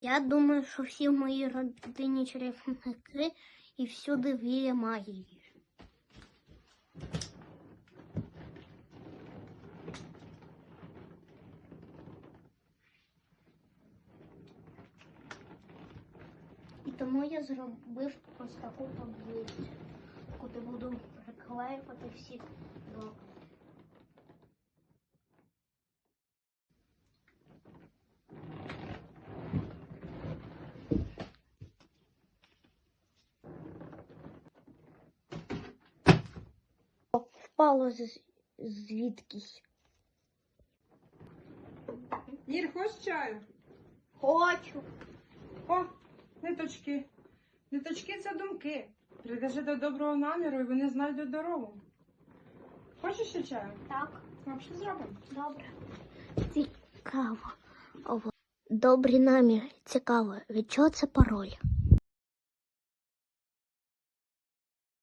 Я думаю, що всі в моїй родині чарівники і всюди віє магії. І тому я зробив ось таку таблицю, куди буду приклеювати всі Впало звідкись. Ір, хочеш чаю? Хочу. О, ниточки. Ниточки це думки. Прикажи до доброго наміру і вони знайдуть дорогу. Хочеш ще чаю? Так. Ну, що зробимо? Добре. Цікаво. Добрі наміри. Цікаво. Від чого це пароль?